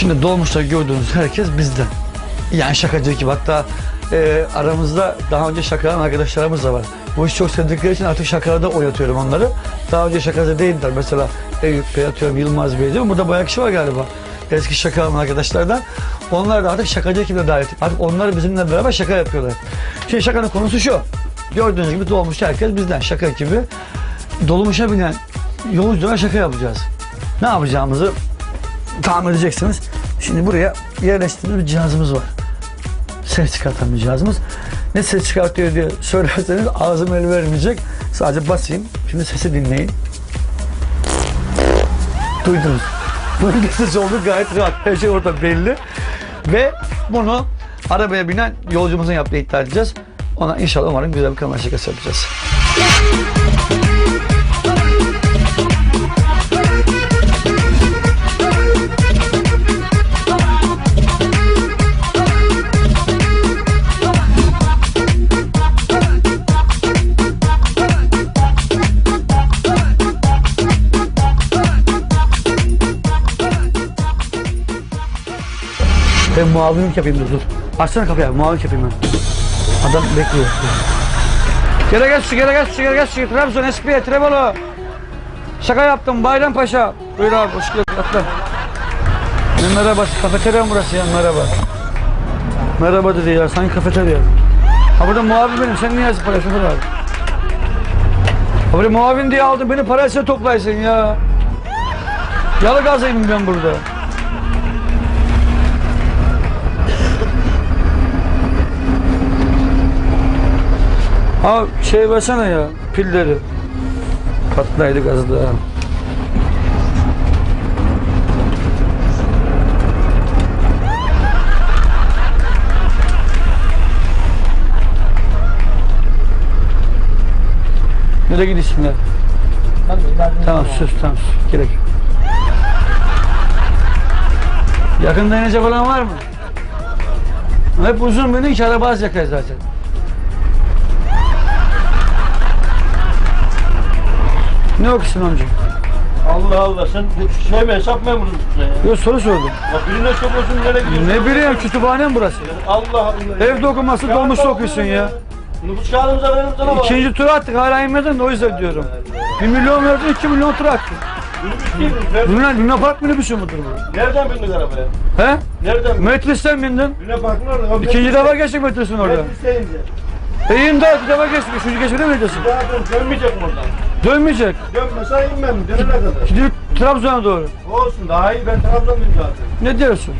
Şimdi dolmuşta gördüğünüz herkes bizden. Yani şakacı gibi. Hatta e, aramızda daha önce şakalan arkadaşlarımız da var. Bu işi çok sevdikleri için artık şakalarda oynatıyorum onları. Daha önce şakacı değiller. Mesela Eyüp Bey atıyorum Yılmaz Bey değil mi? Burada bayağı kişi var galiba. Eski şakalan arkadaşlardan. Onlar da artık şakacı ekibine dahil. Artık onlar bizimle beraber şaka yapıyorlar. Şimdi şakanın konusu şu. Gördüğünüz gibi dolmuş herkes bizden. Şaka ekibi. Dolmuşa binen yolculara şaka yapacağız. Ne yapacağımızı tahmin edeceksiniz. Şimdi buraya yerleştirdiğimiz bir cihazımız var. Ses çıkartan bir cihazımız. Ne ses çıkartıyor diye söylerseniz ağzım el vermeyecek. Sadece basayım. Şimdi sesi dinleyin. Duydunuz. Bunun ses olduğu gayet rahat. Her şey orada belli. Ve bunu arabaya binen yolcumuzun yaptığı iddia edeceğiz. Ona inşallah umarım güzel bir kamera şakası yapacağız. Ben muavinlik yapayım dur dur. Açsana kapıyı abi muavinlik yapayım ben. Adam bekliyor. Gele gel şu gele gel şu gele gel şu Trabzon Espiye Trebolo. Şaka yaptım Bayrampaşa. Buyur abi hoş geldin atla. Merhaba kafeterya burası ya merhaba. Merhaba dedi ya sanki kafeterya. Ha burada muavin benim sen niye yazıp para şoför abi. Ha burada muavin diye aldın beni parayla toplaysın ya. Yalı gazıyım ben burada. Ha şey versene ya pilleri. Patlaydı gazda. Nereye gidiyorsun ya? Tamam sus tamam sus. Gerek yok. Yakında inecek olan var mı? Hep uzun benim hiç araba az yakar zaten. Ne okuyorsun amca? Allah Allah sen şey mi hesap memuru musun sen ya? Yok soru sordum. Bak birine soruyorsun nereye gidiyorsun? Ne bileyim kütüphane mi burası? Allah Allah. Evde okuması dolmuş okuyorsun ya. Nüfus kağıdımıza verelim sana bak. İkinci tur attık hala inmedin de o yüzden diyorum. Bir milyon verdin iki milyon tur? Nereden, Luna, Luna Park minibüsü müdür bu? nereden bindik arabaya? He? Nereden bindik? Metristen bindin. Luna Park'ın orada. İkinci defa geçtik metrosun orada. Metristeyince. İyiyim de bir defa geçtik. Üçüncü geçmedi mi diyorsun? Daha dön, dönmeyecek mi oradan? Dönmeyecek. Dönmesen inmem dönene kadar. Gidiyor Trabzon'a doğru. Olsun daha iyi ben Trabzonluyum zaten. Ne diyorsun?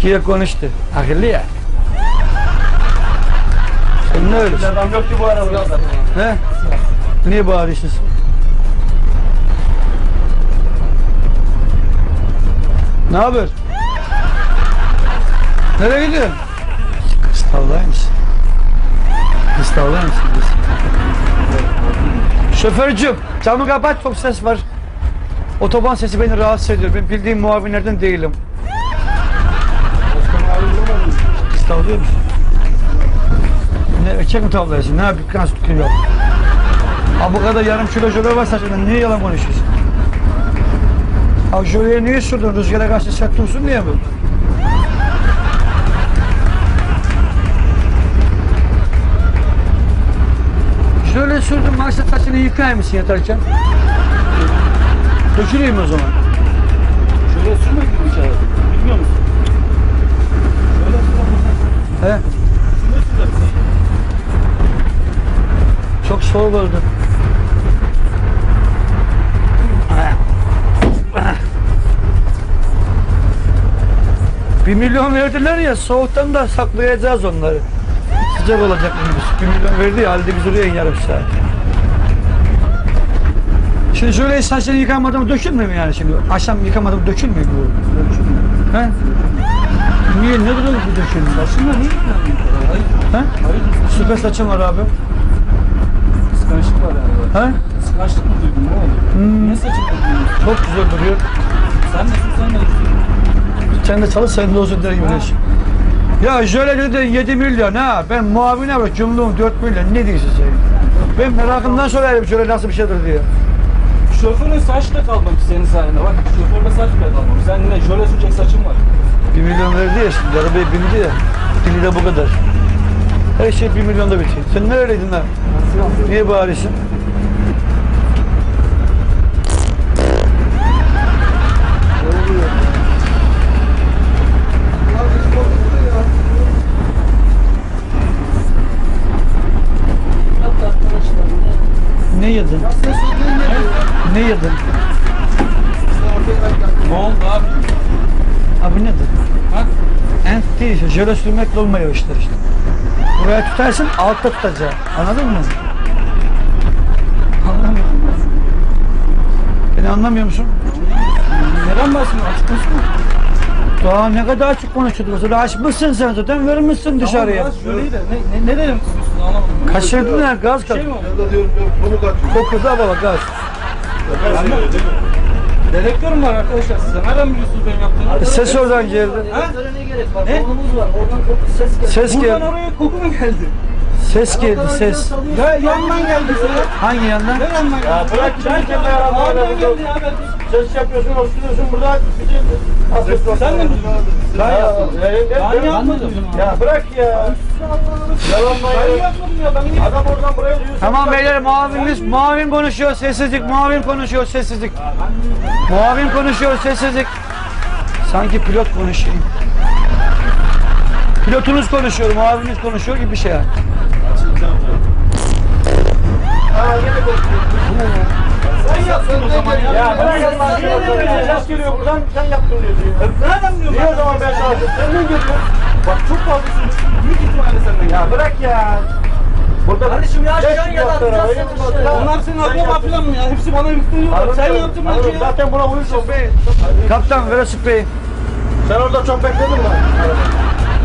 Kiye konuştu. Akıllı ya. Sen ne öylesin? Adam yok ki bu arabada. He? Niye bağırıyorsun? Ne haber? Nereye gidiyorsun? Kıstavlayır mısın? Şoförcüm camı kapat çok ses var. Otoban sesi beni rahatsız ediyor. Ben bildiğim muavinlerden değilim. Kıstavlıyor musun? Ne erkek mi tavlayasın? Ne yapayım? Nasıl tutuyor? yok? Ha bu kadar yarım kilo jöle var saçında. Niye yalan konuşuyorsun? Ha jöleye niye sürdün? Rüzgara karşı sert dursun diye mi? Şöyle sürdüm. Maçta saçını yıkayayım mısın yatarken? Döküleyim o zaman. Şöyle sürme gibi bir şey. Bilmiyor musun? Şöyle sürme. He? Çok soğuk oldu. Bir milyon verdiler ya soğuktan da saklayacağız onları. Sıcak olacak minibüs. Bir milyon verdi ya halde biz oraya yarım saat. Şimdi şöyle saçları yıkamadım dökülmüyor mu yani şimdi? Akşam yıkamadım dökülmüyor bu. He? Niye? Ne durumda bu dökülmüyor? Niye ilgilendin? Hayır. He? Hayır. Süper saçım var abi. Kıskançlık var yani. He? Kıskançlık mı duydun ne oldu? Hmm. Ne saçın duydun? Çok güzel duruyor. Sen nasıl sen istiyorsun? Sen de çalış sen de olsun der gibi. Ya şöyle dedi 7 milyon ha. Ben muavine bak cumluğum 4 milyon. Ne diyorsun sen? Ben merakımdan sorarım şöyle nasıl bir şeydir diye. şoförün saç da kalmamış senin sayende. Bak şoförde saç bile kalmamış. Sen ne şöyle sürecek saçın var. Bir milyon verdi ya şimdi arabaya bindi ya. Dili de bu kadar. Her şey bir milyonda bitiyor. Sen neredeydin lan? Niye bağırıyorsun? Ne yedin? Ne yedin? Ne oldu abi? Abi nedir? Ha? Ent değil işte. Jöle sürmekle olmuyor işler işte. Buraya tutarsın altta tutacaksın. Anladın mı? Anlamıyorum. Beni anlamıyor musun? Neden bahsediyorsun? Açık mısın? Daha ne kadar açık konuşuyorduk. Sonra açmışsın sen zaten vermişsin dışarıya. Tamam, şöyle de ne, ne, ne anlamadım. Kaçırdın ya gaz Bir kat. şey mi oldu? Diyorum baba gaz. Dedektörüm var arkadaşlar size. Nereden biliyorsunuz benim yaptığımı? E, Ses oradan geldi. Ha? ne gerek var? Ne? Konumuz var. Oradan koku ses geliyor. Ses Buradan geldi. oraya koku mu geldi? Ses geldi ses. Ya yandan geldi sana. Hangi yandan? Ne yandan geldi? Ya bırak araba Nereden araba geldi ya? Ben- Ses yapıyorsun, oturuyorsun burada. Bir şey Asıl Sen de mi? Ben yaptım. Ben yapmadım. Ya bırak ya. Yalanla Ben yapmadım. Ben niye? Adam oradan buraya diyor. Tamam beyler muavinimiz muavin konuşuyor sessizlik muavin konuşuyor sessizlik. Muavin konuşuyor sessizlik. Sanki pilot konuşuyor. Pilotunuz konuşuyor, muavininiz konuşuyor gibi bir şey yani. Ha yine konuşuyor. Sen yaptın o zaman ya. Ya. Ses geliyor buradan sen yaptın diyor. Nereden biliyorum? Niye o zaman ben sana Senden geliyor. Bak çok fazlasın. Büyük ihtimalle senden Ya bırak ya. Burada Kardeşim ya Geç aşağı ya da atacağız ya. Onlar senin akraba falan mı ya? Hepsi bana yükleniyorlar. Sen yaptın bence ya. Zaten buna uyuyorsun. Kaptan ver o spreyi. Sen orada çok bekledin mi?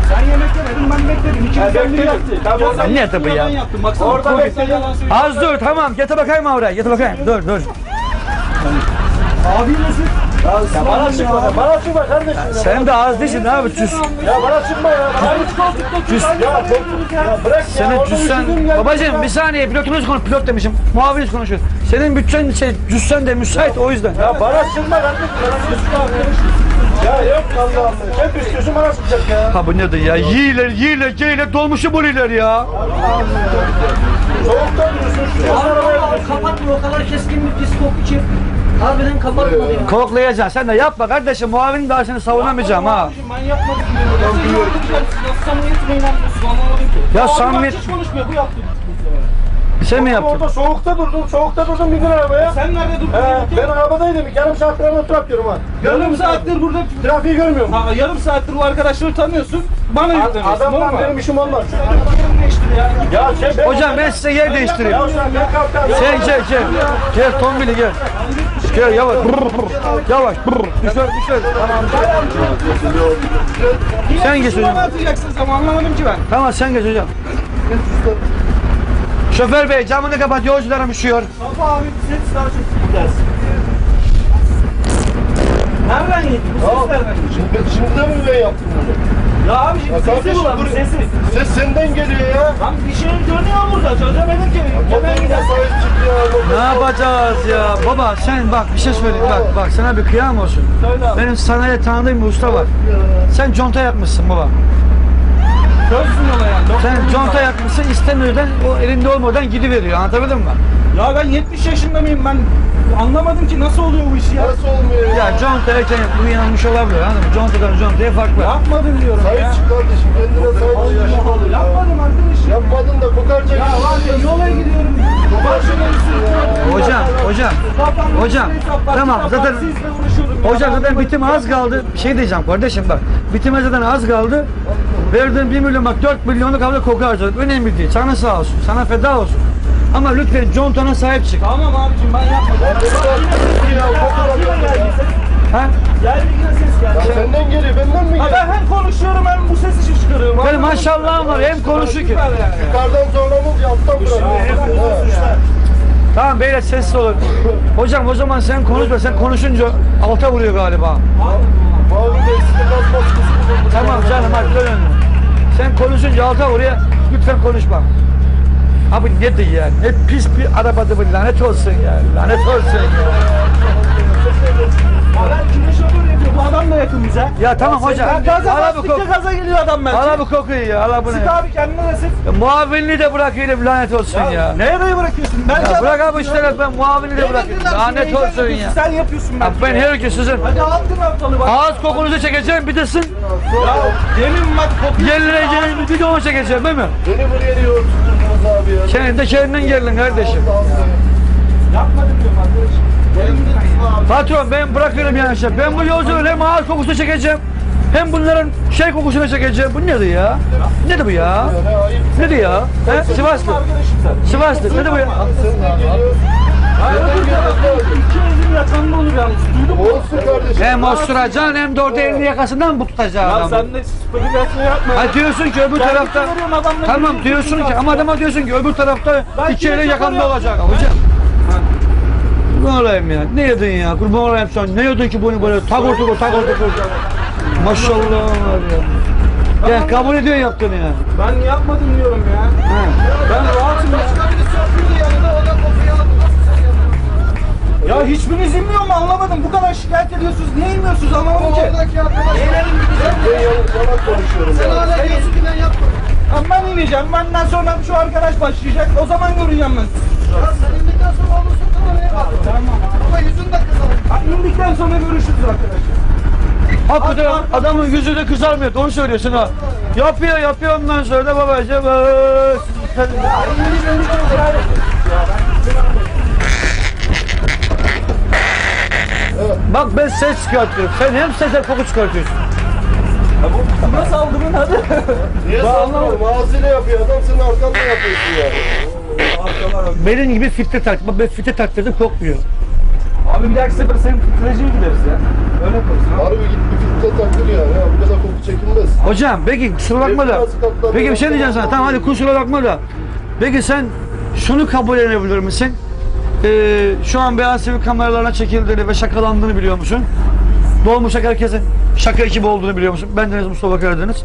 Sen yemek yemedin ben bekledim. İkimiz de bir yaptık. Tabii Ya orada- Ne tabii ya yaptım. Baksana. Orada bekledim. Az dur tamam getir bakayım oraya getir bakayım dur dur. Abi nasıl? Ya bana çıkma. Bana çıkma kardeşim. ya. Sen de az değilsin abi tüs. Ya bana çıkma ya. Bana koltukta Cüs. Ya bırak ya. Senin cüssen, babacığım bir saniye pilotunuz konuş, pilot demişim, muaviniz konuşuyor. Senin bütçen şey, cüssen de müsait o yüzden. Ya bana çıkma kardeşim. Bana çıkma. Ya yok Allah Allah. Sen istiyorsun bana çıkacak ya. Ha bu nedir ya? Yiyiler, yiyiler, giyiler, dolmuşu buluyorlar ya. Soğuktan diyorsun. Kapatma o kadar keskin bir pis koku ki. Harbiden kapatmadı ya. Koklayacaksın. Sen de yapma kardeşim. Muavinin daha seni savunamayacağım ha. Ben yapmadım diyorum. Sen nasıl samimiyetine inanmıyorsun anlamadım ki. Ya samimiyet- Hiç konuşmuyor bu yaptı. Sen mi yaptın? Orada soğukta durdum. Soğukta durdum bindin arabaya. Sen nerede durdun? He, ben arabadaydım. Yarım saattir arabada oturup yapıyorum ha. Yarım saattir burada Trafiği görmüyor musun? Ha, yarım saattir bu arkadaşları tanıyorsun. Bana yükleniyorsun. Adamla normal. benim işim olmaz. Ya. Ya şey ben... Hocam ben size yer değiştireyim. Ya sen ben kalk Sen gel gel. Gel Tombili gel. Gel yavaş. Yavaş. Düşer düşer. Sen geç hocam. Atacaksın ama anlamadım ki ben. Tamam sen geç hocam. Şoför bey camını kapat yolcularım üşüyor. Baba abi ses daha çok gidersin. Nereden yedin? Bu ses nereden yedin? Şimdi, şimdi de mi ben yaptım bunu? Ya abi şimdi Ya sesi kardeşim, bu lan bu dur. sesi. Ses senden geliyor ya. Lan bir şey dönüyor burada çözemedim ki. Çık ya. Ne yapacağız ya? Baba sen bak bir şey söyleyeyim bak bak sana bir kıyam olsun. Söyle abi. Benim sanayi tanıdığım bir usta var. Sen conta yapmışsın baba. Çözsün ola yani. Sen conta yapmışsın istemeden o elinde olmadan gidiveriyor anlatabildim mi? Ya ben 70 yaşında mıyım ben anlamadım ki nasıl oluyor bu iş ya. Nasıl olmuyor ya? Ya conta erken bu yanlış olabilir mı? Contadan contaya fark var. Yapmadım diyorum ya. Sahip çık kardeşim. Kendine çık. Olur ya. Yapmadım arkadaş ya. Yapmadın da kokarca Ya var ya yola gidiyorum. Başına Hocam, hocam, hocam, tamam, zaten- Hocam zaten bitim az kaldı. Bir şey diyeceğim kardeşim bak. Bitime zaten az kaldı. Verdiğin 1 milyon bak 4 milyonluk havla koku harcadık. Önemli değil. Sana sağ olsun. Sana feda olsun. Ama lütfen contana sahip çık. Tamam abicim ben yapmadım. Ha? Geldi yine ses geldi. Ya Senden geliyor. Benden mi Ha geliyor? ben hem konuşuyorum hem bu sesi çıkarıyorum. Benim Anladın mı? maşallahım var. Hem konuşuyor ki. Süper yani. Yukarıdan zorlamız ya. Alttan bırakıyorsun. Ha. Tamam beyler sessiz olun. Hocam o zaman sen konuşma. Sen konuşunca alta vuruyor galiba. Mavi bulundu. Tamam canım hadi dön önüne. Sen konuşunca alta vuruyor. Lütfen konuşma. Abi nedir ya? Ne pis bir arabadı bu lanet olsun ya. Lanet olsun ya. Ya ben kime şoför yapıyor? Bu adam da yakın bize. Ya tamam hocam. Gaza Al bu, bastıkça kok gaza geliyor adam ben. al bu kokuyu ya. Al bunu Sık ya. abi kendine de sık. Ya, Muavinliği de bırakıyorum lanet olsun ya. Nereye bırakıyorsun? Ben Ya bırak abi işleri ben muavinliği de bırakıyorum. Lanet olsun ya. Sen yapıyorsun Ya ben. ben her gün sizin Hadi altın haftalı bak. ağız kokunuzu çekeceğim bir de sizin Ya yemin bak kokuyor. yerlere gelin bir de onu çekeceğim değil mi? Beni buraya niye abi ya? De kendinden geldin kardeşim. Yapmadım diyorum arkadaşım. Patron ben bırakıyorum yani şey. Ben bu yolculuğun hem ağız kokusu çekeceğim hem bunların şey kokusunu çekeceğim. Bu nedir ya? Nedir bu ya? Nedir ya? He? Sivaslı. Sivaslı. Nedir bu ya? İki elim yakanda olur yalnız. Duydun mu? Olsun kardeşim. Hem osturacaksın hem de orada elini yakasından bu tutacaksın Ya adamı. sen de spekülasyon yapma. Ha diyorsun ki öbür Ben tarafta bütün veriyorum, adamla Tamam geliyorsun, diyorsun ki ama ya. adama diyorsun ki öbür tarafta Ben iki yakanda yaptım? olacak hocam. Kurban olayım ya. Ne yedin ya? Kurban olayım sen. Ne yedin ki bunu böyle takır tukur takır tukur. Maşallah var ya. Ya kabul ediyor yaptığını ya. Ben yapmadım diyorum ya. Ben rahatım ya. Ya hiçbiriniz inmiyor mu anlamadım. Bu kadar şikayet ediyorsunuz. Niye inmiyorsunuz anlamadım ki. Ben yalan, yalan konuşuyorum ya. Lan ben ineceğim. Benden sonra şu arkadaş başlayacak. O zaman göreceğim ben. Tamam. Ha, indikten sonra görüşürüz arkadaşlar. Hakikaten adamın yüzü de kızarmıyor. Doğru söylüyorsun ha. Yapıyor yapıyor ondan sonra da babacığım. "Ee, Bak ben ses çıkartıyorum. Sen hem ses hem koku çıkartıyorsun. Kime saldırın hadi. Niye saldırıyorum? Ağzıyla yapıyor adam senin arkanda yapıyorsun ya. Benim gibi filtre tak. Bak ben filtre taktırdım kokmuyor. Abi bir dahaki sefer senin filtreciye gideriz ya. Öyle yaparız. ha? Harbi git bir filtre taktır ya. Ya bu kadar koku çekilmez. Hocam peki kusura bakma da. Peki bir şey diyeceğim sana. Tamam hadi kusura bakma da. Peki sen şunu kabul edebilir misin? Ee, şu an Beyaz TV kameralarına çekildiğini ve şakalandığını biliyor musun? Dolmuş herkesin şaka ekibi olduğunu biliyor musun? Ben Deniz Mustafa Karadeniz.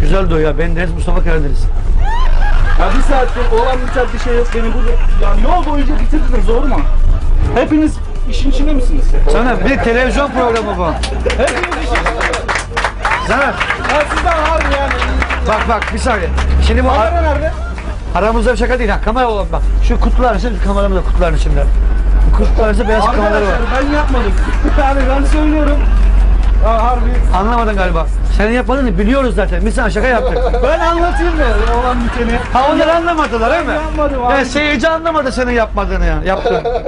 Güzel diyor ya. Ben Deniz Mustafa Karadeniz. Ya bir saattir olan biter bir şey yok beni burada. Yani yol boyunca bitirdiniz doğru mu? Hepiniz işin içinde misiniz? Sana bir televizyon programı bu. Hepiniz işin içinde. Sana Ya sizden harbi yani. bak bak bir saniye. Şimdi bu Kamera nerede? Aramızda bir şaka değil ha. Kamera olan bak. Şu kutular içinde kameramız da kutuların içinde. Bu kutuların içinde beyaz kameraları var. Arkadaşlar ben yapmadım. Yani ben söylüyorum. Ya harbi. Anlamadın galiba. Senin yapmadığını biliyoruz zaten. Biz sana şaka yaptık. Ben anlatayım ya olan biteni. Ha onlar anlamadılar değil mi? Ben yapmadım abi. Yani seyirci anlamadı senin yapmadığını ya. Yaptığını.